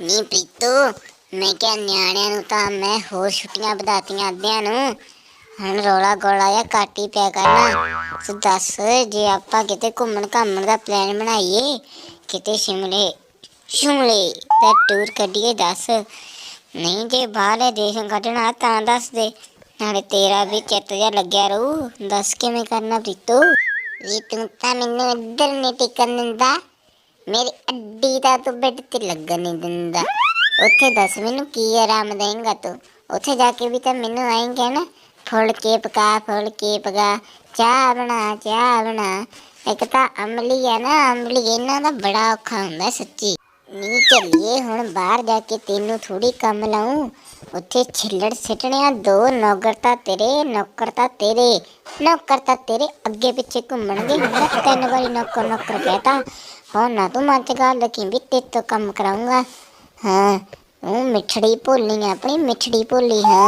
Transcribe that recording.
ਨੀ ਪ੍ਰੀਤੋ, ਮੈਂ ਕਿਹਾ ਨਿਆਣਿਆਂ ਨੂੰ ਤਾਂ ਮੈਂ ਹੋਰ ਛੁੱਟੀਆਂ ਵਧਾਤੀਆਂ ਅੱਧਿਆਂ ਨੂੰ। ਹੁਣ ਰੋਲਾ ਗੋਲਾ ਜਾਂ ਘੱਟ ਹੀ ਪਿਆ ਕਰਨਾ ਤੂੰ ਦੱਸ, ਜੇ ਆਪਾਂ ਕਿਤੇ ਘੁੰਮਣ ਘਾਮਣ ਦਾ ਪਲਾਨ ਬਣਾਈਏ, ਕਿਤੇ ਸ਼ਿਮਲੇ ਸ਼ਿਮਲੇ ਦਾ ਟੂਰ ਕੱਢੀਏ ਦੱਸ। ਨਹੀਂ ਜੇ ਬਾਹਰਲੇ ਦੇਸ਼ੋਂ ਕੱਢਣਾ ਤਾਂ ਦੱਸ ਦੇ, ਨਾਲੇ ਤੇਰਾ ਵੀ ਚਿੱਤ ਜਿਹਾ ਲੱਗਿਆ ਰਹੂ। ਦੱਸ ਕਿਵੇਂ ਕਰਨਾ ਪ੍ਰੀਤੋ? ਵੀ ਤੂੰ ਤਾਂ ਮੈਨੂੰ ਇੱਧਰ ਨਹੀਂ ਟਿਕਣ ਦਿੰਦਾ। ਮੇਰੀ ਅੱਡੀ ਦਾ ਤੂੰ ਬੈੱਡ ਤੇ ਲੱਗਣ ਨਹੀਂ ਦਿੰਦਾ। ਉੱਥੇ ਦੱਸ ਮੈਨੂੰ ਕੀ ਆਰਾਮ ਦੇਂਗਾ ਤੂੰ? ਉੱਥੇ ਜਾ ਕੇ ਵੀ ਤਾਂ ਮੈਨੂੰ ਆਏਂਗੇ ਨਾ ਫੁੱਲ ਕੇ ਪਕਾ ਫੁੱਲ ਕੇ ਪਕਾ, ਚਾਹ ਬਣਾ ਚਾਹ ਬਣਾ। ਇੱਕ ਤਾਂ ਅਮਲੀ ਆ ਨਾ ਅਮਲੀ ਇਹਨਾਂ ਦਾ ਬੜਾ ਔਖਾ ਹੁੰਦਾ ਸੱਚੀ। ਨਹੀਂ ਚੱਲੀਏ ਹੁਣ ਬਾਹਰ ਜਾ ਕੇ ਤੈਨੂੰ ਥੋੜੀ ਕੰਮ ਲਾਉਂ ਉੱਥੇ ਛਿੱਲੜ ਸਿੱਟਣਿਆ ਦੋ ਨੌਕਰ ਤਾਂ ਤੇਰੇ, ਨੌਕਰ ਤਾਂ ਤੇਰੇ। ਨੌਕਰ ਤਾਂ ਤੇਰੇ ਅੱਗੇ ਪਿੱਛੇ ਘੁੰਮਣਗੇ। ਹੁਣ ਤਿੰਨ ਵਾਰੀ ਨੌਕਰ ਨੌਕਰ ਕਹਤਾ। ਹੁਣ ਨਾ ਤੂੰ ਮੱਚ ਗੱਲ ਰੱਖੀ ਵੀ ਤੇਰੇ ਤੋਂ ਕੰਮ ਕਰਾਉਂਗਾ ਹਾਂ, ਉਹ ਮਿੱਠੜੀ ਭੋਲੀ ਆ, ਆਪਣੀ ਮਿੱਠੜੀ ਭੋਲੀ, ਹਾਂ।